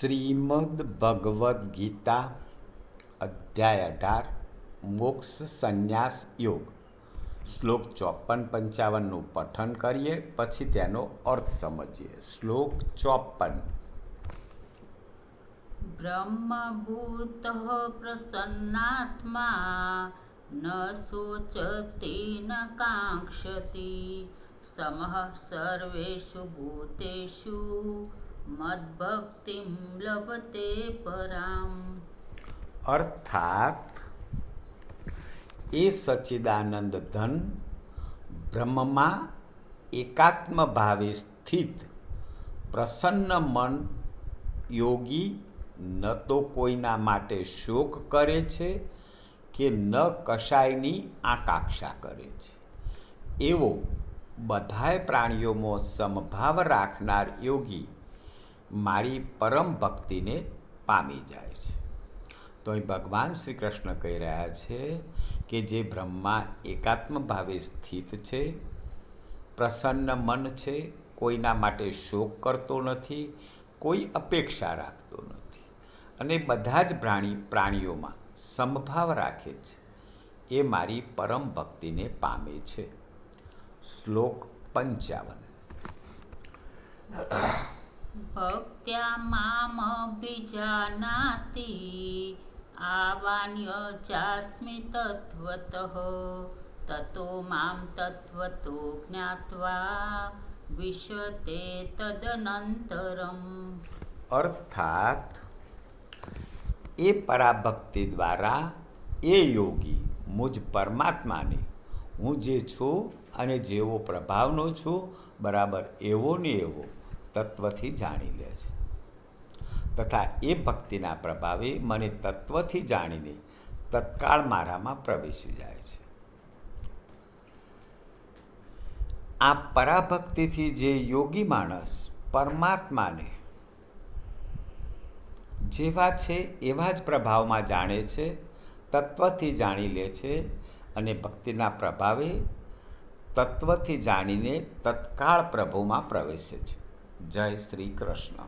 શ્રીમદ ભગવદ્ ગીતા અધ્યાય અઢાર મોક્ષ સંન્યાસ યોગ. શ્લોક ચોપન પંચાવનનું પઠન કરીએ, પછી તેનો અર્થ સમજીએ. શ્લોક ચોપન. બ્રહ્મભૂત પ્રસન્નાત્મા, ન શોચતે, ન કાંક્ષતિ સમઃ સર્વેષુ ભૂતેષુ મદભક્તિમ લભતે પરામ. અર્થાત, એ સચિદાનંદ ધન બ્રહ્મમાં એકાત્મ ભાવે સ્થિત, પ્રસન્ન મન યોગી ન તો કોઈના માટે શોક કરે છે કે ન કશાયની આકાંક્ષા કરે છે. એવો બધાય પ્રાણીઓમાં સમભાવ રાખનાર યોગી મારી પરમ ભક્તિને પામી જાય છે. તો અહીં ભગવાન શ્રી કૃષ્ણ કહી રહ્યા છે કે જે બ્રહ્મા એકાત્મ ભાવે સ્થિત છે, પ્રસન્ન મન છે, કોઈના માટે શોક કરતો નથી, કોઈ અપેક્ષા રાખતો નથી અને બધા જ પ્રાણી પ્રાણીઓમાં સમભાવ રાખે છે. એ મારી પરમ ભક્તિને પામે છે. શ્લોક પંચાવન. ભક્ત્યા મામભિજાનાતિ આવાન્યજાસ્મિ તત્વતઃ, તતો મામ તત્વતો જ્ઞાત્વા વિશતે તદનંતરમ. અર્થાત, એ પરાભક્તિ દ્વારા એ યોગી મુજ પરમાત્માને, હું જે છું અને જેવો પ્રભાવનો છું, બરાબર એવો ને એવો તત્વથી જાણી લે છે. તથા એ ભક્તિના પ્રભાવે મને તત્વથી જાણીને તત્કાળ મારામાં પ્રવેશી જાય છે. આ પરાભક્તિથી જે યોગી માણસ પરમાત્માને જેવા છે એવા જ પ્રભાવમાં જાણે છે, તત્વથી જાણી લે છે અને ભક્તિના પ્રભાવે તત્વથી જાણીને તત્કાળ પ્રભુમાં પ્રવેશે છે. જય શ્રી કૃષ્ણ.